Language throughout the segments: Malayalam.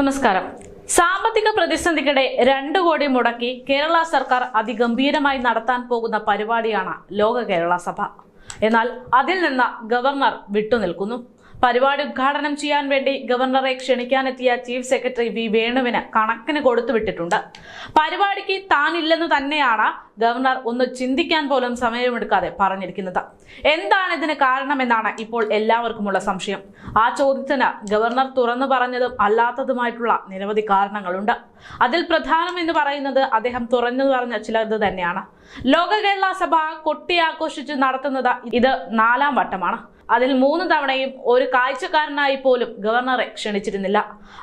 നമസ്കാരം. സാമ്പത്തിക പ്രതിസന്ധിക്കിടെ രണ്ട് കോടി മുടക്കി കേരള സർക്കാർ അതിഗംഭീരമായി നടത്താൻ പോകുന്ന പരിപാടിയാണ് ലോക കേരള സഭ. എന്നാൽ അതിൽ നിന്ന് ഗവർണർ വിട്ടുനിൽക്കുന്നു. പരിപാടി ഉദ്ഘാടനം ചെയ്യാൻ വേണ്ടി ഗവർണറെ ക്ഷണിക്കാനെത്തിയ ചീഫ് സെക്രട്ടറി വി വേണുവിന് കണക്കിന് കൊടുത്തുവിട്ടിട്ടുണ്ട് പരിപാടിക്ക് താനില്ലെന്ന് തന്നെയാണ് ഗവർണർ ഒന്ന് ചിന്തിക്കാൻ പോലും സമയമെടുക്കാതെ പറഞ്ഞിരിക്കുന്നത്. എന്താണ് ഇതിന് കാരണമെന്നാണ് ഇപ്പോൾ എല്ലാവർക്കുമുള്ള സംശയം. ആ ചോദ്യത്തിന് ഗവർണർ തുറന്നു പറഞ്ഞതും അല്ലാത്തതുമായിട്ടുള്ള നിരവധി കാരണങ്ങളുണ്ട്. അതിൽ പ്രധാനം എന്ന് പറയുന്നത് അദ്ദേഹം തുറന്നു പറഞ്ഞ ചിലത് തന്നെയാണ്. ലോക കേരള സഭ കൊട്ടിയാഘോഷിച്ച് നടത്തുന്നത് ഇത് നാലാം വട്ടമാണ്. അതിൽ മൂന്ന് തവണയും ഒരു കാഴ്ചക്കാരനായി പോലും ഗവർണറെ ക്ഷണിച്ചിരുന്നില്ല.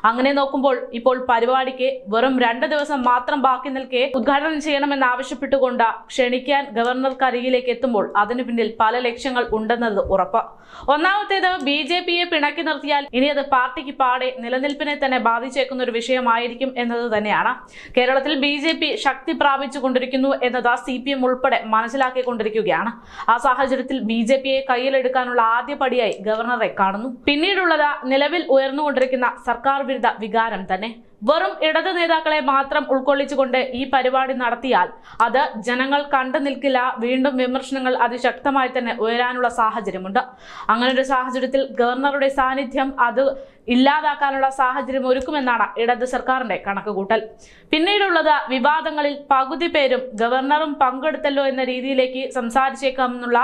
അങ്ങനെ നോക്കുമ്പോൾ ഇപ്പോൾ പരിപാടിക്ക് വെറും രണ്ട് ദിവസം മാത്രം ബാക്കി നിൽക്കെ ഉദ്ഘാടനം ചെയ്യണമെന്ന് ആവശ്യപ്പെട്ടുകൊണ്ട് ക്ഷണിക്കാൻ ഗവർണർക്ക് അരികിലേക്ക് എത്തുമ്പോൾ അതിനു പിന്നിൽ പല ലക്ഷ്യങ്ങൾ ഉണ്ടെന്നത് ഉറപ്പ്. ഒന്നാമത്തേത് ബി ജെ പിയെ പിണക്കി നിർത്തിയാൽ ഇനി അത് പാർട്ടിക്ക് പാടെ നിലനിൽപ്പിനെ തന്നെ ബാധിച്ചേക്കുന്ന ഒരു വിഷയമായിരിക്കും എന്നത് തന്നെയാണ്. കേരളത്തിൽ ബി ജെ പി ശക്തി പ്രാപിച്ചു കൊണ്ടിരിക്കുന്നു എന്നത് സി പി എം ഉൾപ്പെടെ മനസ്സിലാക്കിക്കൊണ്ടിരിക്കുകയാണ്. ആ സാഹചര്യത്തിൽ ബി ജെ പിയെ കയ്യിലെടുക്കാനുള്ള ആദ്യ പടിയായി ഗവർണറെ കാണുന്നു. പിന്നീടുള്ളത് നിലവിൽ ഉയർന്നുകൊണ്ടിരിക്കുന്ന സർക്കാർ വിരുദ്ധ വികാരം തന്നെ. വെറും ഇടത് നേതാക്കളെ മാത്രം ഉൾക്കൊള്ളിച്ചുകൊണ്ട് ഈ പരിപാടി നടത്തിയാൽ അത് ജനങ്ങൾ കണ്ടു നിൽക്കില്ല. വീണ്ടും വിമർശനങ്ങൾ അതിശക്തമായി തന്നെ ഉയരാനുള്ള സാഹചര്യമുണ്ട്. അങ്ങനെ ഒരു സാഹചര്യത്തിൽ ഗവർണറുടെ സാന്നിധ്യം അത് ഇല്ലാതാക്കാനുള്ള സാഹചര്യം ഒരുക്കുമെന്നാണ് ഇടത് സർക്കാരിന്റെ കണക്കുകൂട്ടൽ. പിന്നീടുള്ളത് വിവാദങ്ങളിൽ പകുതി പേരും ഗവർണറും പങ്കെടുത്തല്ലോ എന്ന രീതിയിലേക്ക് സംസാരിച്ചേക്കാമെന്നുള്ള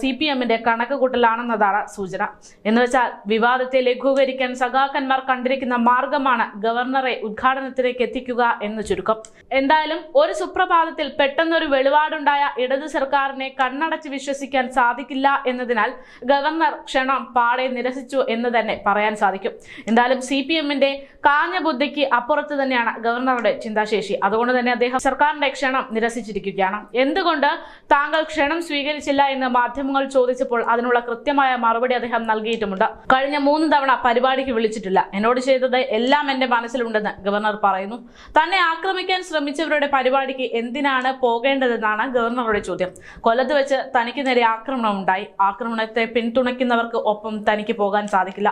സി പി എമ്മിന്റെ കണക്കുകൂട്ടലാണെന്നതാണ് സൂചന. എന്നുവെച്ചാൽ വിവാദത്തെ ലഘൂകരിക്കാൻ സഖാക്കന്മാർ കണ്ടിരിക്കുന്ന മാർഗമാണ് ഗവർണറെ ഉദ്ഘാടനത്തിലേക്ക് എത്തിക്കുക എന്ന് ചുരുക്കം. എന്തായാലും ഒരു സുപ്രഭാതത്തിൽ പെട്ടെന്നൊരു വെളിപാടുണ്ടായ ഇടതു സർക്കാരിനെ കണ്ണടച്ച് വിശ്വസിക്കാൻ സാധിക്കില്ല എന്നതിനാൽ ഗവർണർ ക്ഷണം പാടെ നിരസിച്ചു എന്ന് തന്നെ പറയാൻ സാധിക്കും. എന്തായാലും സി പി എമ്മിന്റെ കാഞ്ഞ ബുദ്ധിക്ക് അപ്പുറത്ത് തന്നെയാണ് ഗവർണറുടെ ചിന്താശേഷി. അതുകൊണ്ട് തന്നെ അദ്ദേഹം സർക്കാരിന്റെ ക്ഷണം നിരസിച്ചിരിക്കുകയാണ്. എന്തുകൊണ്ട് താങ്കൾ ക്ഷണം സ്വീകരിച്ചില്ല എന്ന് മാധ്യമങ്ങൾ ചോദിച്ചപ്പോൾ അതിനുള്ള കൃത്യമായ മറുപടി അദ്ദേഹം നൽകിയിട്ടുമുണ്ട്. കഴിഞ്ഞ മൂന്ന് തവണ പരിപാടിക്ക് വിളിച്ചിട്ടില്ല. എന്നോട് ചെയ്തത് എല്ലാം എന്റെ മനസ്സിലുണ്ടെന്ന് ഗവർണർ പറയുന്നു. തന്നെ ആക്രമിക്കാൻ ശ്രമിച്ചവരുടെ പരിപാടിക്ക് എന്തിനാണ് പോകേണ്ടതെന്നാണ് ഗവർണറുടെ ചോദ്യം. കൊല്ലത്ത് വെച്ച് തനിക്ക് നേരെ ആക്രമണം ഉണ്ടായി. ആക്രമണത്തെ പിന്തുണയ്ക്കുന്നവർക്ക് ഒപ്പം തനിക്ക് പോകാൻ സാധിക്കില്ല.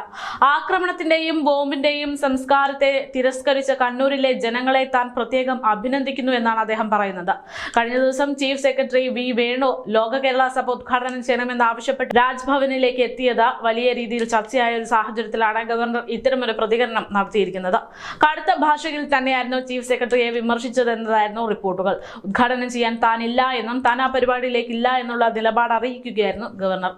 ആക്രമണത്തിന്റെയും ബോംബിന്റെയും സംസ്കാരത്തെ തിരസ്കരിച്ച കണ്ണൂരിലെ ജനങ്ങളെ താൻ പ്രത്യേകം അഭിനന്ദിക്കുന്നു എന്നാണ് അദ്ദേഹം പറയുന്നത്. കഴിഞ്ഞ ദിവസം ചീഫ് സെക്രട്ടറി വി വേണു ലോക കേരള സഭ ഉദ്ഘാടനം ചെയ്യണമെന്ന് ആവശ്യപ്പെട്ട് രാജ്ഭവനിലേക്ക് എത്തിയത് വലിയ രീതിയിൽ ചർച്ചയായ ഒരു സാഹചര്യത്തിലാണ് ഗവർണർ ഇത്തരമൊരു പ്രതികരണം നടത്തിയിരിക്കുന്നത്. കടുത്ത ഭാഷയിൽ തന്നെയായിരുന്നു ചീഫ് സെക്രട്ടറിയെ വിമർശിച്ചതെന്നതായിരുന്നു റിപ്പോർട്ടുകൾ. ഉദ്ഘാടനം ചെയ്യാൻ താനില്ല എന്നും താൻ ആ പരിപാടിയിലേക്കില്ല എന്നുള്ള നിലപാട് അറിയിക്കുകയായിരുന്നു ഗവർണർ.